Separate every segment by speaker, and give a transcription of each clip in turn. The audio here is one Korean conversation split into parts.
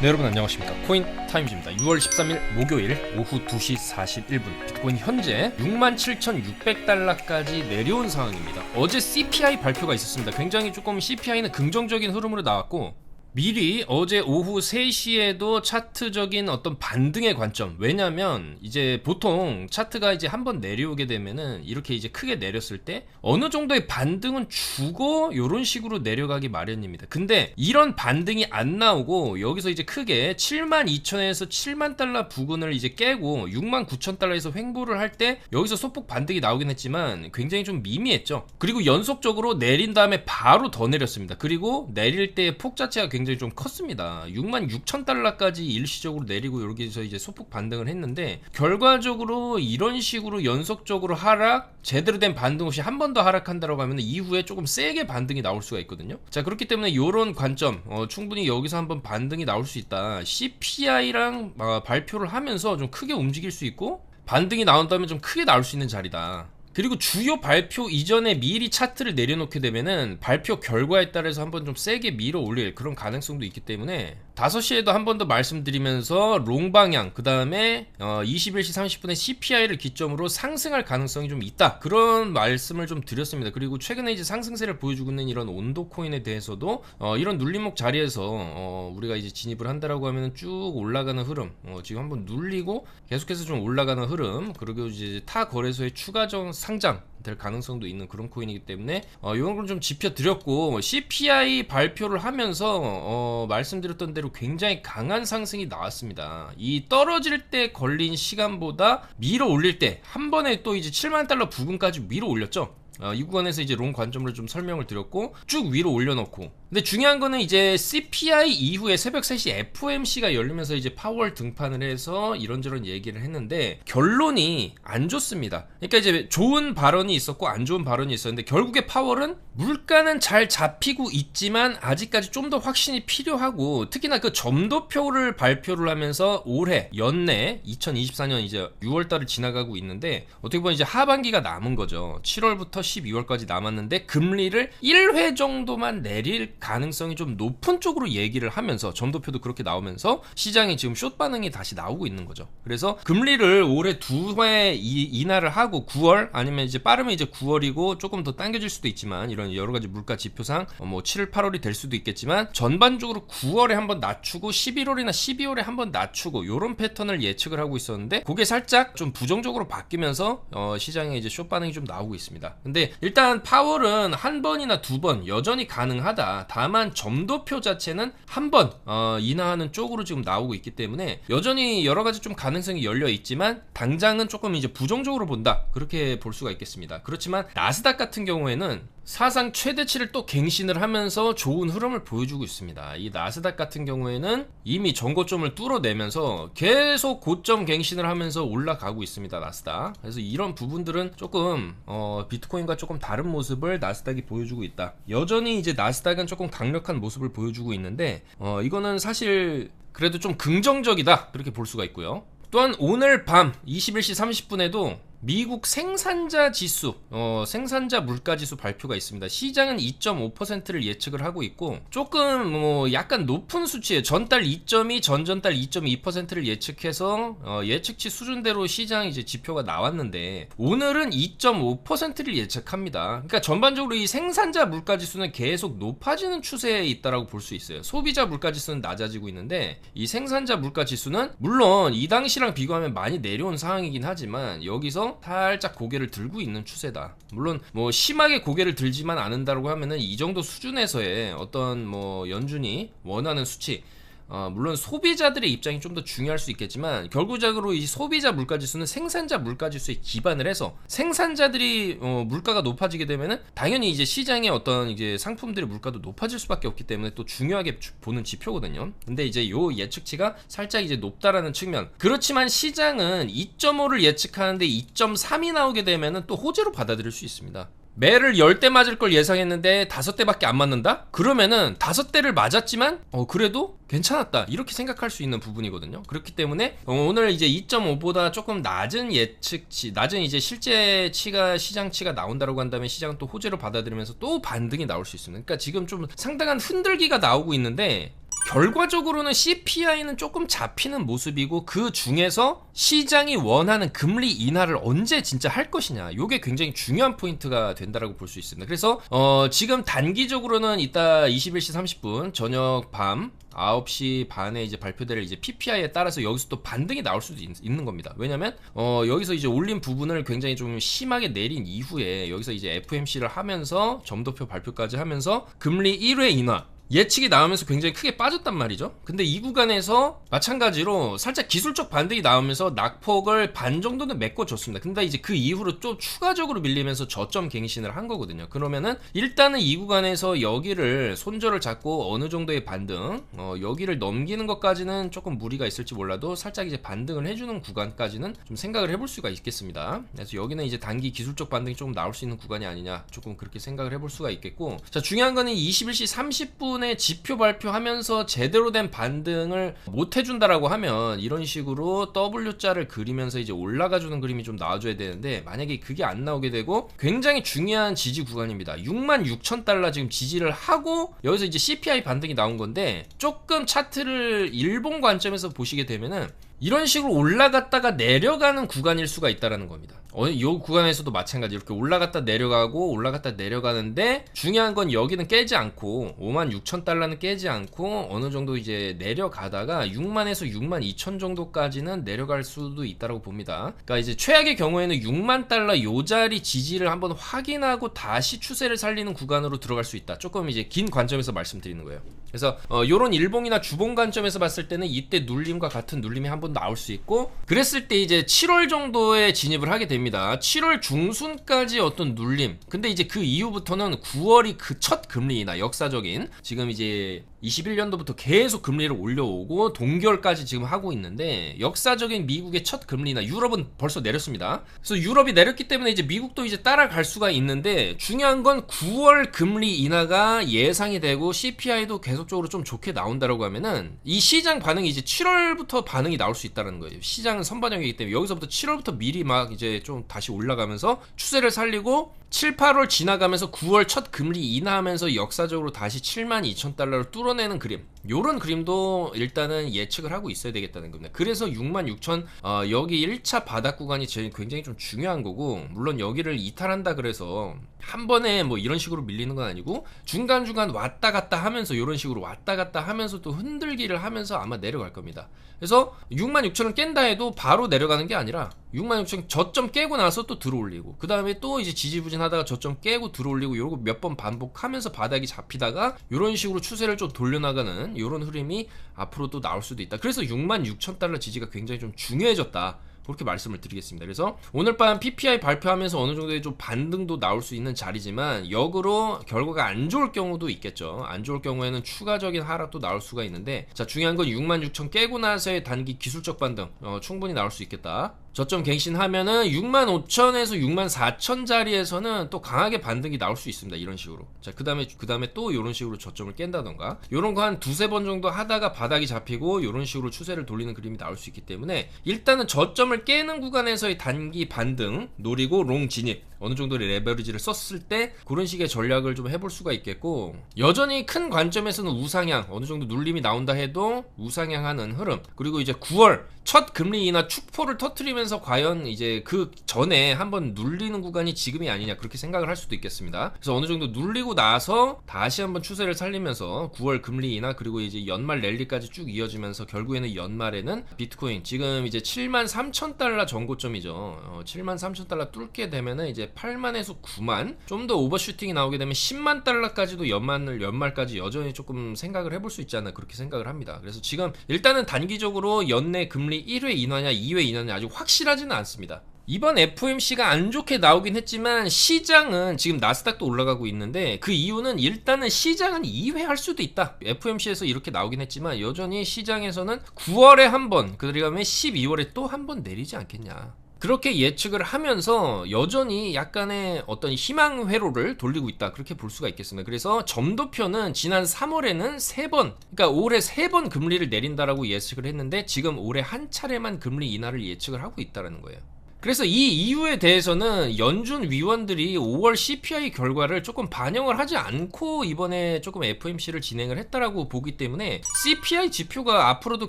Speaker 1: 네 여러분 안녕하십니까? 코인 타임즈입니다. 6월 13일 목요일 오후 2시 41분. 비트코인 현재 67,600달러까지 내려온 상황입니다. 어제 CPI 발표가 있었습니다. 굉장히 조금 CPI는 긍정적인 흐름으로 나왔고 미리 어제 오후 3시에도 차트적인 어떤 반등의 관점. 왜냐면 이제 보통 차트가 이제 한번 내려오게 되면은 이렇게 이제 크게 내렸을 때 어느 정도의 반등은 주고 요런 식으로 내려가기 마련입니다. 근데 이런 반등이 안 나오고 여기서 이제 크게 7만 2천에서 7만 달러 부근을 이제 깨고 6만 9천 달러에서 횡보를 할 때 여기서 소폭 반등이 나오긴 했지만 굉장히 좀 미미했죠. 그리고 연속적으로 내린 다음에 바로 더 내렸습니다. 그리고 내릴 때 폭 자체가 굉장히 좀 컸습니다. 6만 6천 달러까지 일시적으로 내리고 여기서 이제 소폭 반등을 했는데 결과적으로 이런 식으로 연속적으로 하락 제대로 된 반등 없이 한 번 더 하락한다라고 하면 이후에 조금 세게 반등이 나올 수가 있거든요. 자 그렇기 때문에 이런 관점 어, 충분히 여기서 한번 반등이 나올 수 있다. CPI랑 어, 발표를 하면서 좀 크게 움직일 수 있고 반등이 나온다면 좀 크게 나올 수 있는 자리다. 그리고 주요 발표 이전에 미리 차트를 내려놓게 되면은 발표 결과에 따라서 한번 좀 세게 밀어 올릴 그런 가능성도 있기 때문에 5시에도 한 번 더 말씀드리면서 롱 방향 그 다음에 어 21시 30분에 CPI를 기점으로 상승할 가능성이 좀 있다. 그런 말씀을 좀 드렸습니다. 그리고 최근에 이제 상승세를 보여주고 있는 이런 온도 코인에 대해서도 어 이런 눌림목 자리에서 어 우리가 이제 진입을 한다라고 하면 쭉 올라가는 흐름 어 지금 한번 눌리고 계속해서 좀 올라가는 흐름 그리고 이제 타 거래소의 추가적 상장 될 가능성도 있는 그런 코인이기 때문에 어, 이런 걸 좀 짚어드렸고 CPI 발표를 하면서 어, 말씀드렸던 대로 굉장히 강한 상승이 나왔습니다. 이 떨어질 때 걸린 시간보다 밀어 올릴 때 한 번에 또 이제 7만 달러 부근까지 밀어 올렸죠. 어, 이 구간에서 이제 롱 관점을 좀 설명을 드렸고 쭉 위로 올려놓고 근데 중요한 거는 이제 CPI 이후에 새벽 3시 FOMC가 열리면서 이제 파월 등판을 해서 이런저런 얘기를 했는데 결론이 안 좋습니다. 그러니까 이제 좋은 발언이 있었고 안 좋은 발언이 있었는데 결국에 파월은 물가는 잘 잡히고 있지만 아직까지 좀 더 확신이 필요하고 특히나 그 점도표를 발표를 하면서 올해 연내 2024년 이제 6월달을 지나가고 있는데 어떻게 보면 이제 하반기가 남은 거죠. 7월부터 12월까지 남았는데 금리를 1회 정도만 내릴 가능성이 좀 높은 쪽으로 얘기를 하면서 점도표도 그렇게 나오면서 시장이 지금 숏 반응이 다시 나오고 있는 거죠. 그래서 금리를 올해 두 회 인하를 하고 9월 아니면 이제 빠르면 이제 9월이고 조금 더 당겨질 수도 있지만 이런 여러 가지 물가 지표상 뭐 7, 8월이 될 수도 있겠지만 전반적으로 9월에 한번 낮추고 11월이나 12월에 한번 낮추고 이런 패턴을 예측을 하고 있었는데 그게 살짝 좀 부정적으로 바뀌면서 어 시장에 이제 숏 반응이 좀 나오고 있습니다. 근데 일단 파월은 한 번이나 두 번 여전히 가능하다. 다만 점도표 자체는 한번 어 인하하는 쪽으로 지금 나오고 있기 때문에 여전히 여러 가지 좀 가능성이 열려 있지만 당장은 조금 이제 부정적으로 본다. 그렇게 볼 수가 있겠습니다. 그렇지만 나스닥 같은 경우에는 사상 최대치를 또 갱신을 하면서 좋은 흐름을 보여주고 있습니다. 이 나스닥 같은 경우에는 이미 전고점을 뚫어내면서 계속 고점 갱신을 하면서 올라가고 있습니다. 나스닥. 그래서 이런 부분들은 조금 어, 비트코인 과 조금 다른 모습을 나스닥이 보여주고 있다. 여전히 이제 나스닥은 조금 강력한 모습을 보여주고 있는데 어, 이거는 사실 그래도 좀 긍정적이다. 그렇게 볼 수가 있고요. 또한 오늘 밤 21시 30분에도 미국 생산자 지수, 어, 생산자 물가 지수 발표가 있습니다. 시장은 2.5%를 예측을 하고 있고 조금 뭐 약간 높은 수치에 전달 2.2, 전전달 2.2%를 예측해서 어, 예측치 수준대로 시장 이제 지표가 나왔는데 오늘은 2.5%를 예측합니다. 그러니까 전반적으로 이 생산자 물가 지수는 계속 높아지는 추세에 있다라고 볼 수 있어요. 소비자 물가 지수는 낮아지고 있는데 이 생산자 물가 지수는 물론 이 당시랑 비교하면 많이 내려온 상황이긴 하지만 여기서 살짝 고개를 들고 있는 추세다. 물론 뭐 심하게 고개를 들지만 않는다고 하면은 이 정도 수준에서의 어떤 뭐 연준이 원하는 수치 어, 물론 소비자들의 입장이 좀 더 중요할 수 있겠지만 결국적으로 이 소비자 물가 지수는 생산자 물가 지수에 기반을 해서 생산자들이 어, 물가가 높아지게 되면은 당연히 이제 시장의 어떤 이제 상품들의 물가도 높아질 수밖에 없기 때문에 또 중요하게 주, 보는 지표거든요. 근데 이제 요 예측치가 살짝 이제 높다라는 측면. 그렇지만 시장은 2.5를 예측하는데 2.3이 나오게 되면은 또 호재로 받아들일 수 있습니다. 매를 10대 맞을 걸 예상했는데 5대밖에 안 맞는다? 그러면은 5대를 맞았지만 어 그래도 괜찮았다. 이렇게 생각할 수 있는 부분이거든요. 그렇기 때문에 어, 오늘 이제 2.5보다 조금 낮은 예측치, 낮은 이제 실제치가 시장치가 나온다고 한다면 시장은 또 호재로 받아들이면서 또 반등이 나올 수 있습니다. 그러니까 지금 좀 상당한 흔들기가 나오고 있는데 결과적으로는 CPI는 조금 잡히는 모습이고 그 중에서 시장이 원하는 금리 인하를 언제 진짜 할 것이냐. 요게 굉장히 중요한 포인트가 된다라고 볼 수 있습니다. 그래서 어 지금 단기적으로는 이따 21시 30분 저녁 밤 9시 반에 이제 발표될 이제 PPI에 따라서 여기서 또 반등이 나올 수도 있, 는 겁니다. 왜냐면 어 여기서 이제 올린 부분을 굉장히 좀 심하게 내린 이후에 여기서 이제 FMC를 하면서 점도표 발표까지 하면서 금리 1회 인하 예측이 나오면서 굉장히 크게 빠졌단 말이죠. 근데 이 구간에서 마찬가지로 살짝 기술적 반등이 나오면서 낙폭을 반 정도는 메꿔줬습니다. 근데 이제 그 이후로 좀 추가적으로 밀리면서 저점 갱신을 한 거거든요. 그러면은 일단은 이 구간에서 여기를 손절을 잡고 어느 정도의 반등, 어, 여기를 넘기는 것까지는 조금 무리가 있을지 몰라도 살짝 이제 반등을 해주는 구간까지는 좀 생각을 해볼 수가 있겠습니다. 그래서 여기는 이제 단기 기술적 반등이 조금 나올 수 있는 구간이 아니냐 조금 그렇게 생각을 해볼 수가 있겠고 자 중요한 거는 21시 30분 부분에 지표 발표하면서 제대로 된 반등을 못 해준다라고 하면 이런 식으로 W자를 그리면서 이제 올라가주는 그림이 좀 나와줘야 되는데 만약에 그게 안 나오게 되고 굉장히 중요한 지지 구간입니다. 6만 6천 달러 지금 지지를 하고 여기서 이제 CPI 반등이 나온 건데 조금 차트를 일본 관점에서 보시게 되면은 이런 식으로 올라갔다가 내려가는 구간일 수가 있다라는 겁니다. 어, 이 구간에서도 마찬가지 이렇게 올라갔다 내려가고 올라갔다 내려가는데 중요한 건 여기는 깨지 않고 5만 6천 달러는 깨지 않고 어느 정도 이제 내려가다가 6만에서 6만 2천 정도까지는 내려갈 수도 있다고 봅니다. 그러니까 이제 최악의 경우에는 6만 달러 요 자리 지지를 한번 확인하고 다시 추세를 살리는 구간으로 들어갈 수 있다. 조금 이제 긴 관점에서 말씀드리는 거예요. 그래서 어, 요런 일봉이나 주봉 관점에서 봤을 때는 이때 눌림과 같은 눌림이 한번 나올 수 있고 그랬을 때 이제 7월 정도에 진입을 하게 됩니다. 7월 중순까지 어떤 눌림. 근데 이제 그 이후부터는 9월이 그 첫 금리나 역사적인 지금 이제 21년도부터 계속 금리를 올려오고 동결까지 지금 하고 있는데 역사적인 미국의 첫 금리나 유럽은 벌써 내렸습니다. 그래서 유럽이 내렸기 때문에 이제 미국도 이제 따라갈 수가 있는데 중요한 건 9월 금리 인하가 예상이 되고 CPI도 계속적으로 좀 좋게 나온다라고 하면은 이 시장 반응이 이제 7월부터 반응이 나올 수 있다는 거예요. 시장은 선반영이기 때문에 여기서부터 7월부터 미리 막 이제 좀 다시 올라가면서 추세를 살리고 7, 8월 지나가면서 9월 첫 금리 인하하면서 역사적으로 다시 7만 2천 달러를 뚫어내는 그림. 요런 그림도 일단은 예측을 하고 있어야 되겠다는 겁니다. 그래서 6만 6천 어, 여기 1차 바닥 구간이 제일 굉장히 좀 중요한 거고 물론 여기를 이탈한다 그래서 한 번에 뭐 이런 식으로 밀리는 건 아니고 중간중간 왔다 갔다 하면서 이런 식으로 왔다 갔다 하면서 또 흔들기를 하면서 아마 내려갈 겁니다. 그래서 6만 6천을 깬다 해도 바로 내려가는 게 아니라 6만 6천 저점 깨고 나서 또 들어올리고 그 다음에 또 이제 지지부진 하다가 저점 깨고 들어올리고 요거 몇번 반복하면서 바닥이 잡히다가 이런 식으로 추세를 좀 돌려나가는 이런 흐름이 앞으로 또 나올 수도 있다. 그래서 6만 6천 달러 지지가 굉장히 좀 중요해졌다. 그렇게 말씀을 드리겠습니다. 그래서 오늘 밤 PPI 발표하면서 어느 정도의 좀 반등도 나올 수 있는 자리지만 역으로 결과가 안 좋을 경우도 있겠죠. 안 좋을 경우에는 추가적인 하락도 나올 수가 있는데 자 중요한 건 6만 6천 깨고 나서의 단기 기술적 반등 어, 충분히 나올 수 있겠다. 저점 갱신하면은 6만 5천에서 6만 4천 자리에서는 또 강하게 반등이 나올 수 있습니다. 이런 식으로. 자, 그 다음에, 그 다음에 또 이런 식으로 저점을 깬다던가. 이런 거 한 두세 번 정도 하다가 바닥이 잡히고 이런 식으로 추세를 돌리는 그림이 나올 수 있기 때문에 일단은 저점을 깨는 구간에서의 단기 반등 노리고 롱 진입. 어느 정도의 레버리지를 썼을 때 그런 식의 전략을 좀 해볼 수가 있겠고 여전히 큰 관점에서는 우상향 어느 정도 눌림이 나온다 해도 우상향하는 흐름 그리고 이제 9월 첫 금리 인하 축포를 터트리면서 과연 이제 그 전에 한번 눌리는 구간이 지금이 아니냐 그렇게 생각을 할 수도 있겠습니다. 그래서 어느 정도 눌리고 나서 다시 한번 추세를 살리면서 9월 금리 인하 그리고 이제 연말 랠리까지 쭉 이어지면서 결국에는 연말에는 비트코인 지금 이제 7만 3천 달러 전고점이죠. 어, 7만 3천 달러 뚫게 되면은 이제 8만에서 9만 좀 더 오버슈팅이 나오게 되면 10만 달러까지도 연말을 연말까지 여전히 조금 생각을 해볼 수 있지 않나 그렇게 생각을 합니다. 그래서 지금 일단은 단기적으로 연내 금리 1회 인하냐 2회 인하냐 아직 확실하지는 않습니다. 이번 FOMC가 안 좋게 나오긴 했지만 시장은 지금 나스닥도 올라가고 있는데 그 이유는 일단은 시장은 2회 할 수도 있다. FOMC에서 이렇게 나오긴 했지만 여전히 시장에서는 9월에 한 번, 그 다음에 12월에 또 한 번 내리지 않겠냐. 그렇게 예측을 하면서 여전히 약간의 어떤 희망 회로를 돌리고 있다 그렇게 볼 수가 있겠습니다. 그래서 점도표는 지난 3월에는 3번, 그러니까 올해 3번 금리를 내린다라고 예측을 했는데 지금 올해 한 차례만 금리 인하를 예측을 하고 있다라는 거예요. 그래서 이 이유에 대해서는 연준 위원들이 5월 CPI 결과를 조금 반영을 하지 않고 이번에 조금 FMC를 진행을 했다라고 보기 때문에 CPI 지표가 앞으로도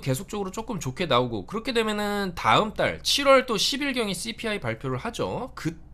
Speaker 1: 계속적으로 조금 좋게 나오고 그렇게 되면은 다음 달 7월 또 10일경에 CPI 발표를 하죠. 그때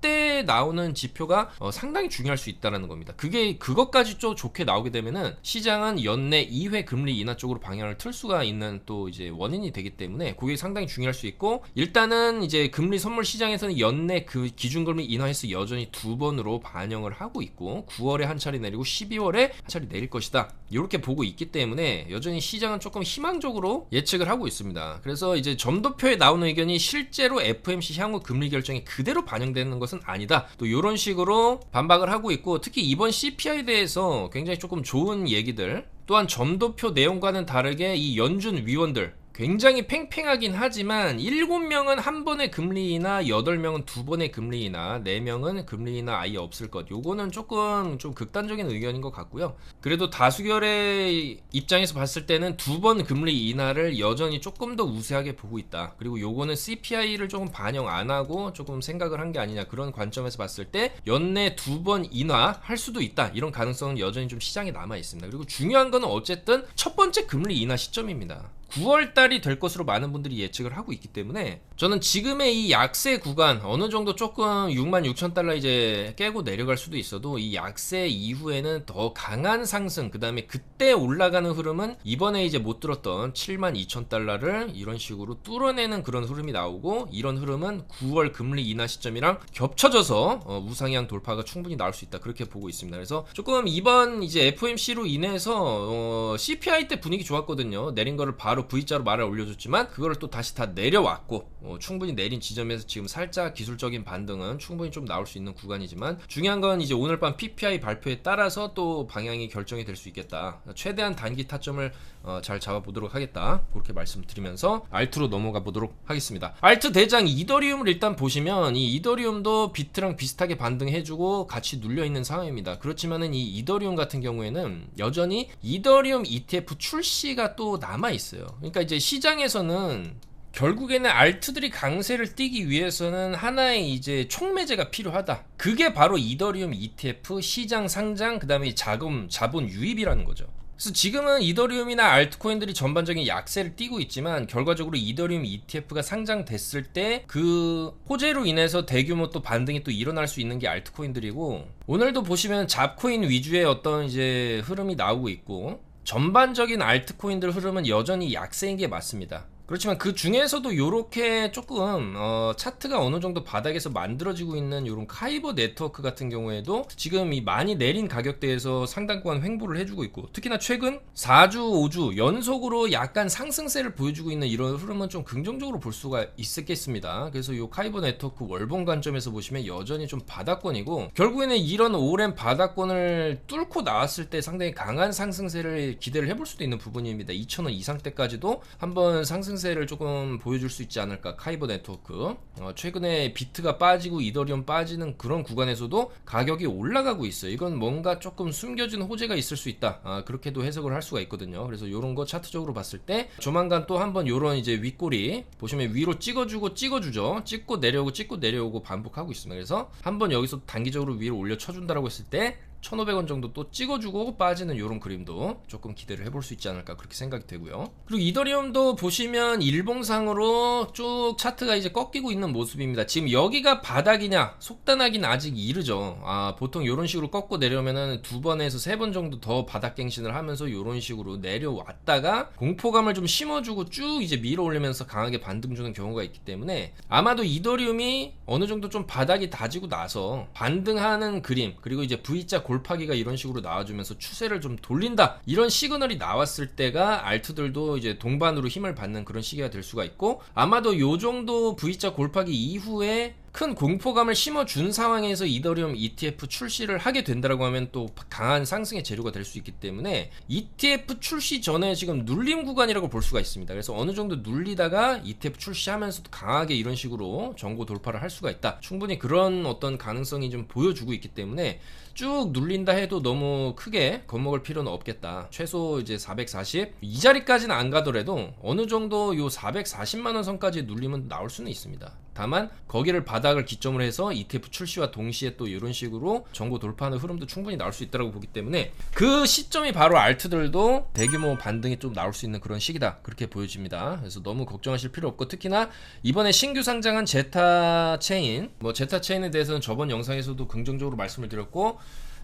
Speaker 1: 나오는 지표가 어, 상당히 중요할 수 있다는 겁니다. 그게 그것까지 좀 좋게 나오게 되면은 시장은 연내 2회 금리 인하 쪽으로 방향을 틀 수가 있는 또 이제 원인이 되기 때문에 그게 상당히 중요할 수 있고 일단은 이제 금리 선물 시장에서는 연내 그 기준금리 인하 횟수 여전히 두 번으로 반영을 하고 있고 9월에 한 차례 내리고 12월에 한 차례 내릴 것이다. 이렇게 보고 있기 때문에 여전히 시장은 조금 희망적으로 예측을 하고 있습니다. 그래서 이제 점도표에 나오는 의견이 실제로 FMC 향후 금리 결정이 그대로 반영되는 것은 아니다. 또 이런 식으로 반박을 하고 있고 특히 이번 CPI에 대해서 굉장히 조금 좋은 얘기들 또한 점도표 내용과는 다르게 이 연준 위원들 굉장히 팽팽하긴 하지만 7명은 한 번의 금리 인하, 8명은 두 번의 금리 인하, 4명은 금리 인하 아예 없을 것. 요거는 조금 좀 극단적인 의견인 것 같고요. 그래도 다수결의 입장에서 봤을 때는 두 번 금리 인하를 여전히 조금 더 우세하게 보고 있다. 그리고 요거는 CPI를 조금 반영 안 하고 조금 생각을 한 게 아니냐 그런 관점에서 봤을 때 연내 두 번 인하 할 수도 있다. 이런 가능성은 여전히 좀 시장에 남아 있습니다. 그리고 중요한 거는 어쨌든 첫 번째 금리 인하 시점입니다. 9월 달이 될 것으로 많은 분들이 예측을 하고 있기 때문에 저는 지금의 이 약세 구간 어느 정도 조금 6만 6천 달러 이제 깨고 내려갈 수도 있어도 이 약세 이후에는 더 강한 상승 그 다음에 그때 올라가는 흐름은 이번에 이제 못 들었던 7만 2천 달러를 이런 식으로 뚫어내는 그런 흐름이 나오고 이런 흐름은 9월 금리 인하 시점이랑 겹쳐져서 어, 우상향 돌파가 충분히 나올 수 있다 그렇게 보고 있습니다. 그래서 조금 이번 이제 FOMC로 인해서 어, CPI 때 분위기 좋았거든요. 내린 거를 바로 바로 V자로 말을 올려줬지만 그거를 또 다시 다 내려왔고 어, 충분히 내린 지점에서 지금 살짝 기술적인 반등은 충분히 좀 나올 수 있는 구간이지만 중요한 건 이제 오늘 밤 PPI 발표에 따라서 또 방향이 결정이 될 수 있겠다. 최대한 단기 타점을 어, 잘 잡아보도록 하겠다. 그렇게 말씀드리면서 알트로 넘어가 보도록 하겠습니다. 알트 대장 이더리움을 일단 보시면 이 이더리움도 비트랑 비슷하게 반등해주고 같이 눌려 있는 상황입니다. 그렇지만은 이 이더리움 같은 경우에는 여전히 이더리움 ETF 출시가 또 남아 있어요. 그러니까 이제 시장에서는 결국에는 알트들이 강세를 띠기 위해서는 하나의 이제 총매제가 필요하다. 그게 바로 이더리움 ETF 시장 상장 그다음에 자금 자본 유입이라는 거죠. 그래서 지금은 이더리움이나 알트코인들이 전반적인 약세를 띠고 있지만 결과적으로 이더리움 ETF가 상장됐을 때 그 호재로 인해서 대규모 또 반등이 또 일어날 수 있는 게 알트코인들이고 오늘도 보시면 잡코인 위주의 어떤 이제 흐름이 나오고 있고 전반적인 알트코인들 흐름은 여전히 약세인 게 맞습니다. 그렇지만 그 중에서도 이렇게 조금 어, 차트가 어느 정도 바닥에서 만들어지고 있는 이런 카이버 네트워크 같은 경우에도 지금 이 많이 내린 가격대에서 상당권 횡보를 해주고 있고 특히나 최근 4주 5주 연속으로 약간 상승세를 보여주고 있는 이런 흐름은 좀 긍정적으로 볼 수가 있겠습니다. 그래서 이 카이버 네트워크 월봉 관점에서 보시면 여전히 좀 바닥권이고 결국에는 이런 오랜 바닥권을 뚫고 나왔을 때 상당히 강한 상승세를 기대를 해볼 수도 있는 부분입니다. 2,000원 이상 때까지도 한번 상승 상승세를 조금 보여줄 수 있지 않을까 카이버 네트워크. 어, 최근에 비트가 빠지고 이더리움 빠지는 그런 구간에서도 가격이 올라가고 있어요. 이건 뭔가 조금 숨겨진 호재가 있을 수 있다. 아, 그렇게도 해석을 할 수가 있거든요. 그래서 이런 거 차트적으로 봤을 때 조만간 또 한번 이런 이제 윗꼬리 보시면 위로 찍어주고 찍어주죠. 찍고 내려오고 찍고 내려오고 반복하고 있습니다. 그래서 한번 여기서 단기적으로 위로 올려 쳐준다라고 했을 때 1,500원 정도 또 찍어주고 빠지는 이런 그림도 조금 기대를 해볼 수 있지 않을까 그렇게 생각이 되고요. 그리고 이더리움도 보시면 일봉상으로 쭉 차트가 이제 꺾이고 있는 모습입니다. 지금 여기가 바닥이냐 속단하긴 아직 이르죠. 아, 보통 이런 식으로 꺾고 내려오면은 두 번에서 세 번 정도 더 바닥갱신을 하면서 이런 식으로 내려왔다가 공포감을 좀 심어주고 쭉 이제 밀어 올리면서 강하게 반등 주는 경우가 있기 때문에 아마도 이더리움이 어느 정도 좀 바닥이 다지고 나서 반등하는 그림 그리고 이제 V자 골 골파기가 이런 식으로 나와주면서 추세를 좀 돌린다. 이런 시그널이 나왔을 때가 알트들도 이제 동반으로 힘을 받는 그런 시기가 될 수가 있고 아마도 요 정도 V자 골파기 이후에 큰 공포감을 심어준 상황에서 이더리움 ETF 출시를 하게 된다라고 하면 또 강한 상승의 재료가 될 수 있기 때문에 ETF 출시 전에 지금 눌림 구간이라고 볼 수가 있습니다. 그래서 어느 정도 눌리다가 ETF 출시하면서도 강하게 이런 식으로 전고 돌파를 할 수가 있다. 충분히 그런 어떤 가능성이 좀 보여주고 있기 때문에 쭉 눌린다 해도 너무 크게 겁먹을 필요는 없겠다. 최소 이제 440 이 자리까지는 안 가더라도 어느 정도 요 440만 원 선까지 눌리면 나올 수는 있습니다. 다만 거기를 바닥을 기점으로 해서 ETF 출시와 동시에 또 이런 식으로 정보 돌파하는 흐름도 충분히 나올 수 있다고 보기 때문에 그 시점이 바로 알트들도 대규모 반등이 좀 나올 수 있는 그런 시기다 그렇게 보여집니다. 그래서 너무 걱정하실 필요 없고 특히나 이번에 신규 상장한 제타 체인 뭐 제타 체인에 대해서는 저번 영상에서도 긍정적으로 말씀을 드렸고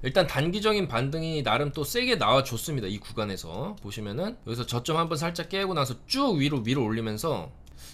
Speaker 1: 일단 단기적인 반등이 나름 또 세게 나와줬습니다. 이 구간에서 보시면은 여기서 저점 한번 살짝 깨고 나서 쭉 위로 위로 올리면서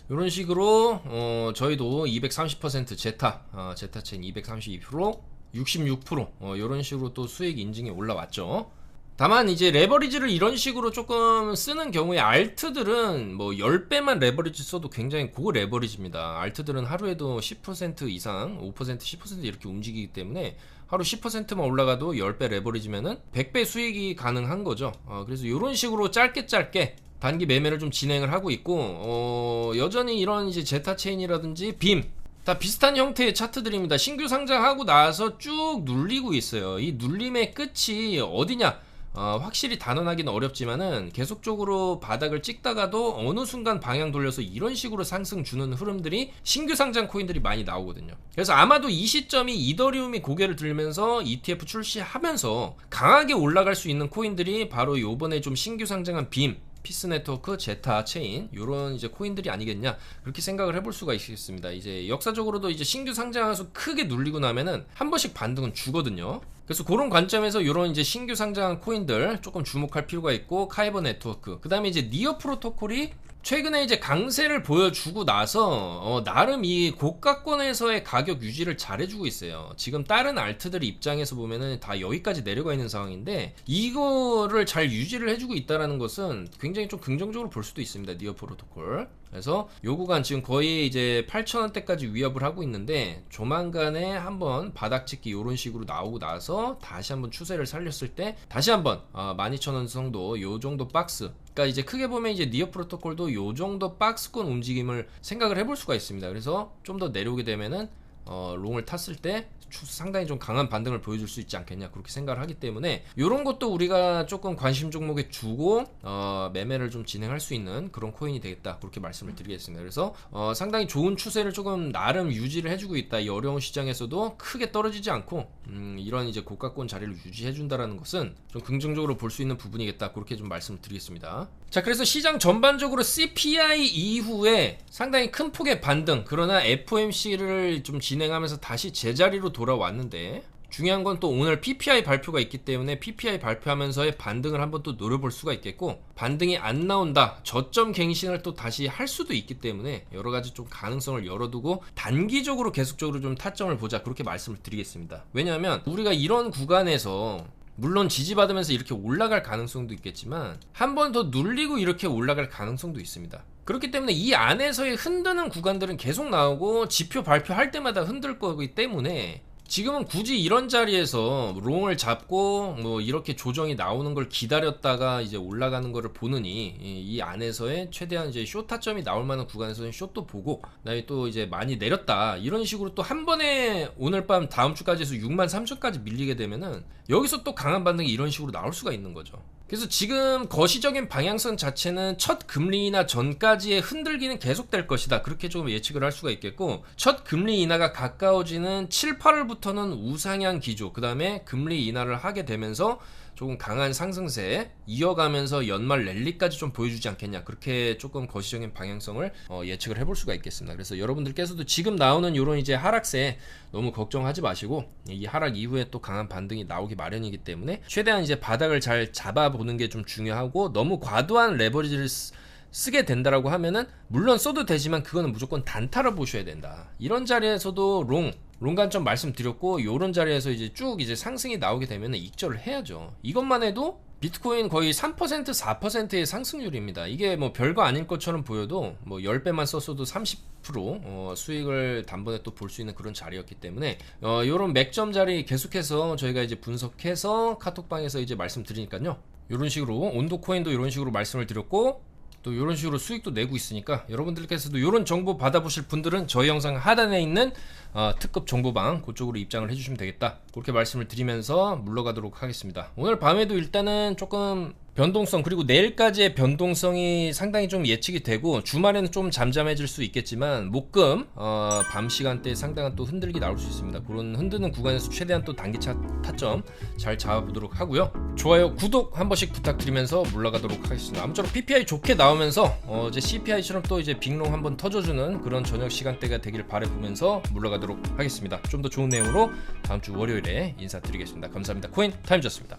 Speaker 1: 이런 식으로 어, 저희도 230% 제타 어, 제타 체인 232% 66% 어, 이런 식으로 또 수익 인증이 올라왔죠. 다만 이제 레버리지를 이런 식으로 조금 쓰는 경우에 알트들은 뭐 10배만 레버리지 써도 굉장히 고 레버리지입니다. 알트들은 하루에도 10% 이상, 5%, 10% 이렇게 움직이기 때문에 하루 10%만 올라가도 10배 레버리지면은 100배 수익이 가능한 거죠. 어, 그래서 이런 식으로 짧게 짧게 단기 매매를 좀 진행을 하고 있고 어, 여전히 이런 이제 제타 체인이라든지 빔 다 비슷한 형태의 차트들입니다. 신규 상장하고 나서 쭉 눌리고 있어요. 이 눌림의 끝이 어디냐? 어, 확실히 단언하기는 어렵지만은 계속적으로 바닥을 찍다가도 어느 순간 방향 돌려서 이런 식으로 상승 주는 흐름들이 신규 상장 코인들이 많이 나오거든요. 그래서 아마도 이 시점이 이더리움이 고개를 들면서 ETF 출시하면서 강하게 올라갈 수 있는 코인들이 바로 요번에 좀 신규 상장한 빔 피스 네트워크, 제타, 체인 이런 이제 코인들이 아니겠냐 그렇게 생각을 해볼 수가 있겠습니다. 이제 역사적으로도 이제 신규 상장해서 크게 눌리고 나면은 한 번씩 반등은 주거든요. 그래서 그런 관점에서 이런 이제 신규 상장한 코인들 조금 주목할 필요가 있고 카이버 네트워크 그 다음에 이제 니어 프로토콜이 최근에 이제 강세를 보여주고 나서 어, 나름 이 고가권에서의 가격 유지를 잘해주고 있어요. 지금 다른 알트들 입장에서 보면은 다 여기까지 내려가 있는 상황인데 이거를 잘 유지를 해주고 있다라는 것은 굉장히 좀 긍정적으로 볼 수도 있습니다. 니어 프로토콜. 그래서 요 구간 지금 거의 이제 8,000원대까지 위협을 하고 있는데 조만간에 한번 바닥 찍기 이런 식으로 나오고 나서 다시 한번 추세를 살렸을 때 다시 한번 어, 12,000원 정도 요 정도 박스 그러니까 이제 크게 보면 이제 니어 프로토콜도 요 정도 박스권 움직임을 생각을 해볼 수가 있습니다. 그래서 좀 더 내려오게 되면은 어, 롱을 탔을 때 상당히 좀 강한 반등을 보여줄 수 있지 않겠냐 그렇게 생각을 하기 때문에 이런 것도 우리가 조금 관심 종목에 주고 어, 매매를 좀 진행할 수 있는 그런 코인이 되겠다 그렇게 말씀을 드리겠습니다. 그래서 어, 상당히 좋은 추세를 조금 나름 유지를 해주고 있다. 이 어려운 시장에서도 크게 떨어지지 않고 음, 이런 이제 고가권 자리를 유지해준다라는 것은 좀 긍정적으로 볼 수 있는 부분이겠다 그렇게 좀 말씀을 드리겠습니다. 자 그래서 시장 전반적으로 CPI 이후에 상당히 큰 폭의 반등 그러나 FOMC를 좀 진행하면서 다시 제자리로 돌아왔는데 중요한 건 또 오늘 PPI 발표가 있기 때문에 PPI 발표하면서의 반등을 한번 또 노려볼 수가 있겠고 반등이 안 나온다 저점 갱신을 또 다시 할 수도 있기 때문에 여러 가지 좀 가능성을 열어두고 단기적으로 계속적으로 좀 타점을 보자 그렇게 말씀을 드리겠습니다 왜냐하면 우리가 이런 구간에서 물론 지지받으면서 이렇게 올라갈 가능성도 있겠지만 한 번 더 눌리고 이렇게 올라갈 가능성도 있습니다. 그렇기 때문에 이 안에서의 흔드는 구간들은 계속 나오고 지표 발표할 때마다 흔들 거기 때문에 지금은 굳이 이런 자리에서 롱을 잡고 뭐 이렇게 조정이 나오는 걸 기다렸다가 이제 올라가는 거를 보느니 이 안에서의 최대한 이제 쇼 타점이 나올 만한 구간에서는 쇼도 보고 그다음에 또 이제 많이 내렸다 이런 식으로 또 한 번에 오늘 밤 다음 주까지 해서 6만 3천까지 밀리게 되면은 여기서 또 강한 반등이 이런 식으로 나올 수가 있는 거죠. 그래서 지금 거시적인 방향성 자체는 첫 금리 인하 전까지의 흔들기는 계속될 것이다. 그렇게 좀 예측을 할 수가 있겠고 첫 금리 인하가 가까워지는 7, 8월부터는 우상향 기조 그 다음에 금리 인하를 하게 되면서 조금 강한 상승세 이어가면서 연말 랠리까지 좀 보여주지 않겠냐 그렇게 조금 거시적인 방향성을 어, 예측을 해볼 수가 있겠습니다. 그래서 여러분들께서도 지금 나오는 이런 이제 하락세 너무 걱정하지 마시고 이 하락 이후에 또 강한 반등이 나오기 마련이기 때문에 최대한 이제 바닥을 잘 잡아보는 게 좀 중요하고 너무 과도한 레버리지를 쓰, 쓰게 된다라고 하면은 물론 써도 되지만 그거는 무조건 단타로 보셔야 된다. 이런 자리에서도 롱 롱관점 말씀드렸고 요런 자리에서 이제 쭉 이제 상승이 나오게 되면 익절을 해야죠. 이것만 해도 비트코인 거의 3% 4%의 상승률입니다. 이게 뭐 별거 아닌 것처럼 보여도 뭐 10배만 썼어도 30% 어, 수익을 단번에 또 볼 수 있는 그런 자리였기 때문에 어, 요런 맥점 자리 계속해서 저희가 이제 분석해서 카톡방에서 이제 말씀드리니까요. 이런 식으로 온도 코인도 이런 식으로 말씀을 드렸고 또 이런 식으로 수익도 내고 있으니까 여러분들께서도 이런 정보 받아보실 분들은 저희 영상 하단에 있는 어, 특급 정보방 그쪽으로 입장을 해주시면 되겠다 그렇게 말씀을 드리면서 물러가도록 하겠습니다 오늘 밤에도 일단은 조금 변동성 그리고 내일까지의 변동성이 상당히 좀 예측이 되고 주말에는 좀 잠잠해질 수 있겠지만 목금 어, 밤 시간대에 상당한 또 흔들기 나올 수 있습니다. 그런 흔드는 구간에서 최대한 또 단기차 타점 잘 잡아보도록 하고요. 좋아요, 구독 한 번씩 부탁드리면서 물러가도록 하겠습니다. 아무쪼록 PPI 좋게 나오면서 어, 이제 CPI처럼 또 이제 빅롱 한번 터져주는 그런 저녁 시간대가 되길 바라보면서 물러 가도록 하겠습니다. 좀 더 좋은 내용으로 다음 주 월요일에 인사드리겠습니다. 감사합니다. 코인 타임즈였습니다.